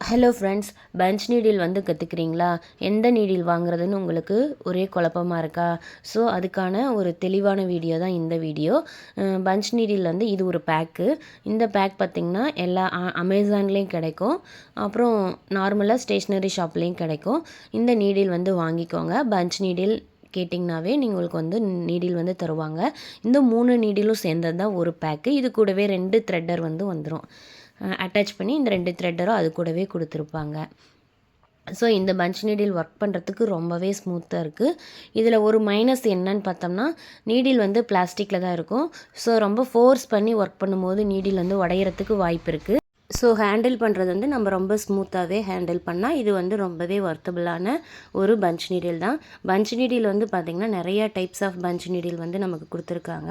Hello friends punch needle வந்து கற்றுக்குறீங்களா எந்த needle வாங்குறதுன்னு உங்களுக்கு ஒரே குழப்பமா இருக்கா? ஸோ அதுக்கான ஒரு தெளிவான வீடியோ தான் இந்த வீடியோ பஞ்ச் நீடில் வந்து இது ஒரு பேக்கு இந்த பேக் பார்த்திங்கன்னா எல்லா அமேசான்லேயும் கிடைக்கும். அப்புறம் நார்மலாக ஸ்டேஷ்னரி ஷாப்லேயும் கிடைக்கும். இந்த நீடில் வந்து வாங்கிக்கோங்க. பஞ்ச் நீடில் கேட்டிங்கனாவே உங்களுக்கு வந்து நீடில் வந்து தருவாங்க. இந்த மூணு நீடிலும் சேர்ந்தது தான் ஒரு பேக்கு இது கூடவே ரெண்டு த்ரெட்டர் வந்து வந்துடும் அட்டாச் பண்ணி இந்த ரெண்டு த்ரெட்டரும் அது கூடவே கொடுத்துருப்பாங்க. ஸோ இந்த பஞ்ச் நீடில் ஒர்க் பண்ணுறதுக்கு ரொம்பவே ஸ்மூத்தாக இருக்குது இதில் ஒரு மைனஸ் என்னன்னு பார்த்தோம்னா நீடில் வந்து பிளாஸ்டிக்கில் தான் இருக்கும். ஸோ ரொம்ப ஃபோர்ஸ் பண்ணி ஒர்க் பண்ணும்போது நீடில் வந்து உடையிறதுக்கு வாய்ப்பு இருக்குது ஸோ ஹேண்டில் பண்ணுறது வந்து நம்ம ரொம்ப ஸ்மூத்தாகவே ஹேண்டில் பண்ணால் இது வந்து ரொம்பவே ஒர்த்தபுளான ஒரு பஞ்ச் நீடில் தான். பஞ்ச் நீடில் வந்து பார்த்திங்கன்னா நிறையா டைப்ஸ் ஆஃப் பஞ்ச் நீடில் வந்து நமக்கு கொடுத்துருக்காங்க.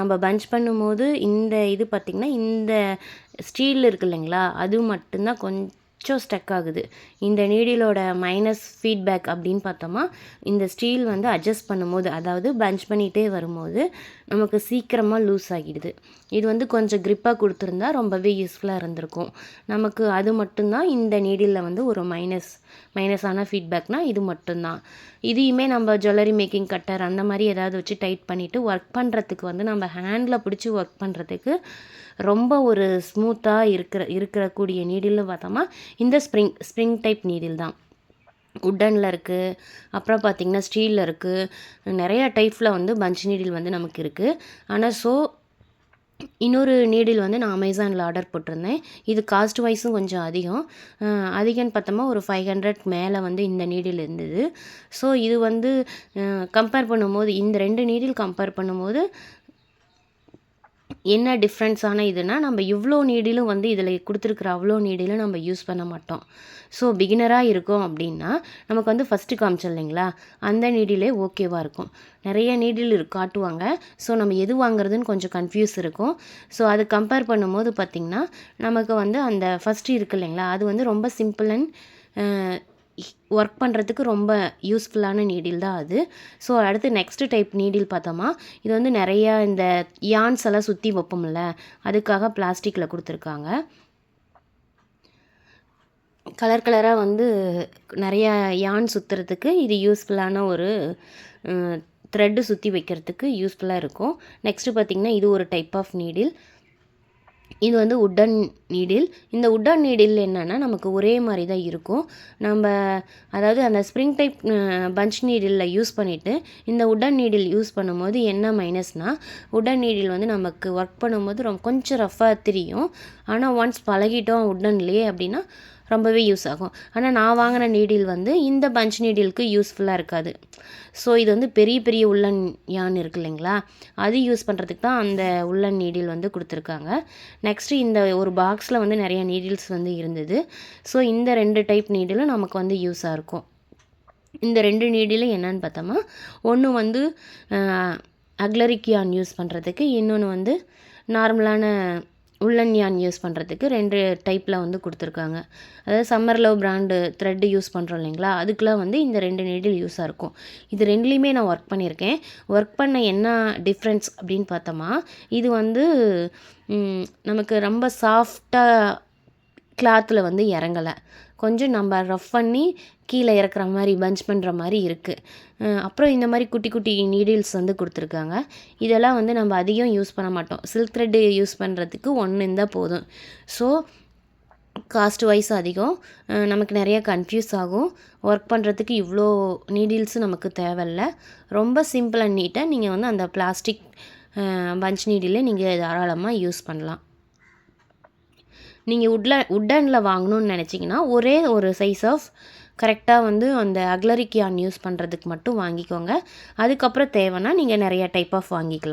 நம்ம பஞ்ச் பண்ணும்போது இந்த இது பார்த்திங்கன்னா இந்த ஸ்டீல் இருக்கு இல்லைங்களா அது மட்டும்தான் கொஞ்சம் கொஞ்சம் ஸ்டக் ஆகுது. இந்த நீடிலோட மைனஸ் ஃபீட்பேக் அப்படின்னு பார்த்தோமா இந்த ஸ்டீல் வந்து அட்ஜஸ்ட் பண்ணும்போது அதாவது பஞ்ச் பண்ணிகிட்டே வரும்போது நமக்கு சீக்கிரமாக லூஸ் ஆகிடுது. இது வந்து கொஞ்சம் க்ரிப்பாக கொடுத்துருந்தா ரொம்பவே யூஸ்ஃபுல்லாக இருந்திருக்கும். நமக்கு அது மட்டும்தான் இந்த நீடிலில் வந்து ஒரு மைனஸ் மைனஸான ஃபீட்பேக்னால் இது மட்டும்தான். இதையுமே நம்ம ஜுவல்லரி மேக்கிங் கட்டர் அந்த மாதிரி ஏதாவது வச்சு டைட் பண்ணிவிட்டு ஒர்க் பண்ணுறதுக்கு வந்து நம்ம ஹேண்டில் பிடிச்சி ஒர்க் பண்ணுறதுக்கு ரொம்ப ஒரு ஸ்மூத்தாக இருக்கிற இருக்கக்கூடிய நீடில்னு பார்த்தோமா இந்த ஸ்ப்ரிங் ஸ்ப்ரிங் டைப் நீடில் தான். உட்டனில் இருக்குது அப்புறம் பார்த்திங்கன்னா ஸ்டீலில் இருக்குது நிறையா டைப்பில் வந்து பஞ்ச் நீடில் வந்து நமக்கு இருக்குது ஆனால் ஸோ இன்னொரு நீடில் வந்து நான் அமேசானில் ஆர்டர் போட்டிருந்தேன். இது காஸ்ட் வைஸும் கொஞ்சம் அதிகம். அதிகம்னு பார்த்தோமா ஒரு ஃபைவ் ஹண்ட்ரட் மேலே வந்து இந்த நீடில் இருந்தது. ஸோ இது வந்து கம்பேர் பண்ணும்போது இந்த ரெண்டு நீடில் கம்பேர் பண்ணும்போது என்ன டிஃப்ரென்ஸான இதுனால் நம்ம இவ்வளோ நீடிலும் வந்து இதில் கொடுத்துருக்குற அவ்வளோ நீடிலும் நம்ம யூஸ் பண்ண மாட்டோம். ஸோ பிகினராக இருக்கோம் அப்படின்னா நமக்கு வந்து ஃபஸ்ட்டு காமிச்சோம் இல்லைங்களா? அந்த நீடிலே ஓகேவாக இருக்கும். நிறைய நீடில் இருக்கு காட்டுவாங்க. ஸோ நம்ம எது வாங்குறதுன்னு கொஞ்சம் கன்ஃபியூஸ் இருக்கும். ஸோ அது கம்பேர் பண்ணும்போது பார்த்திங்கன்னா நமக்கு வந்து அந்த ஃபஸ்ட்டு இருக்குது இல்லைங்களா? அது வந்து ரொம்ப சிம்பிள் அண்ட் ஒர்க் பண்ணுறதுக்கு ரொம்ப யூஸ்ஃபுல்லான நீடில் தான் அது. ஸோ அடுத்து நெக்ஸ்ட்டு டைப் நீடில் பார்த்தோமா? இது வந்து நிறையா இந்த யான்ஸ் எல்லாம் சுற்றி வைப்போம்ல அதுக்காக பிளாஸ்டிக்கில் கொடுத்துருக்காங்க. கலர் கலராக வந்து நிறையா யான் சுற்றுறதுக்கு இது யூஸ்ஃபுல்லான ஒரு த்ரெட்டு சுற்றி வைக்கிறதுக்கு யூஸ்ஃபுல்லாக இருக்கும். நெக்ஸ்ட்டு பார்த்திங்கன்னா இது ஒரு டைப் ஆஃப் நீடில் இது வந்து உட்டன் நீடில். இந்த உட்டன் நீடில் என்னென்னா நமக்கு ஒரே மாதிரி தான் இருக்கும். நம்ம அதாவது அந்த ஸ்ப்ரிங் டைப் பஞ்ச் நீடிலில் யூஸ் பண்ணிவிட்டு இந்த உட்டன் நீடில் யூஸ் பண்ணும்போது என்ன மைனஸ்னால் உட்டன் நீடில் வந்து நமக்கு ஒர்க் பண்ணும்போது ரொம்ப கொஞ்சம் ரஃப்பாக தெரியும். ஆனால் ஒன்ஸ் பழகிட்டோம் உட்டன்லேயே அப்படின்னா ரொம்பவே யூஸ் ஆகும். ஆனால் நான் வாங்கின நீடில் வந்து இந்த பஞ்ச் நீடிலுக்கு யூஸ்ஃபுல்லாக இருக்காது. ஸோ இது வந்து பெரிய பெரிய உள்ளன் யான் இருக்கு இல்லைங்களா? அது யூஸ் பண்ணுறதுக்கு தான் அந்த உள்ளன் நீடில் வந்து கொடுத்துருக்காங்க. நெக்ஸ்ட்டு இந்த ஒரு பாக்ஸில் வந்து நிறைய நீடில்ஸ் வந்து இருந்தது. ஸோ இந்த ரெண்டு டைப் நீடிலும் நமக்கு வந்து யூஸாக இருக்கும். இந்த ரெண்டு நீடிலும் என்னன்னு பார்த்தோம்னா ஒன்று வந்து அக்லரிக் யான் யூஸ் பண்ணுறதுக்கு இன்னொன்று வந்து நார்மலான உள்ளன் யான் யூஸ் பண்ணுறதுக்கு ரெண்டு டைப்பில் வந்து கொடுத்துருக்காங்க. அதாவது summer love brand thread use பண்ணுறோம் இல்லைங்களா? அதுக்கெலாம் வந்து இந்த ரெண்டு நெடில் யூஸாக இருக்கும். இது ரெண்டுலேயுமே நான் ஒர்க் பண்ணியிருக்கேன். ஒர்க் பண்ண என்ன டிஃப்ரென்ஸ் அப்படின்னு பார்த்தோமா இது வந்து நமக்கு ரொம்ப சாஃப்டாக கிளாத்தில் வந்து இறங்கலை. கொஞ்சம் நம்ம ரஃப் பண்ணி கீழே இறக்குற மாதிரி பஞ்ச் பண்ணுற மாதிரி இருக்குது அப்புறம் இந்த மாதிரி குட்டி குட்டி நீடில்ஸ் வந்து கொடுத்துருக்காங்க. இதெல்லாம் வந்து நம்ம அதிகம் யூஸ் பண்ண மாட்டோம். சில்க் த்ரெட்டு யூஸ் பண்ணுறதுக்கு ஒன்று இருந்தால் போதும். ஸோ காஸ்ட் வைஸ் அதிகம். நமக்கு நிறைய கன்ஃபியூஸ் ஆகும். ஒர்க் பண்ணுறதுக்கு இவ்வளோ நீடில்ஸும் நமக்கு தேவையில்ல. ரொம்ப சிம்பிள் அண்ட் நீட்டாக நீங்கள் வந்து அந்த பிளாஸ்டிக் பஞ்ச் நீடிலே நீங்கள் தாராளமாக யூஸ் பண்ணலாம். நீங்கள் உட்ல உட்டனில் வாங்கணும்னு நினச்சிங்கன்னா ஒரே ஒரு சைஸ் ஆஃப் கரெக்டாக வந்து அந்த அக்லரிக்கியான் யூஸ் பண்ணுறதுக்கு மட்டும் வாங்கிக்கோங்க. அதுக்கப்புறம் தேவைன்னா நீங்கள் நிறையா டைப் ஆஃப் வாங்கிக்கலாம்.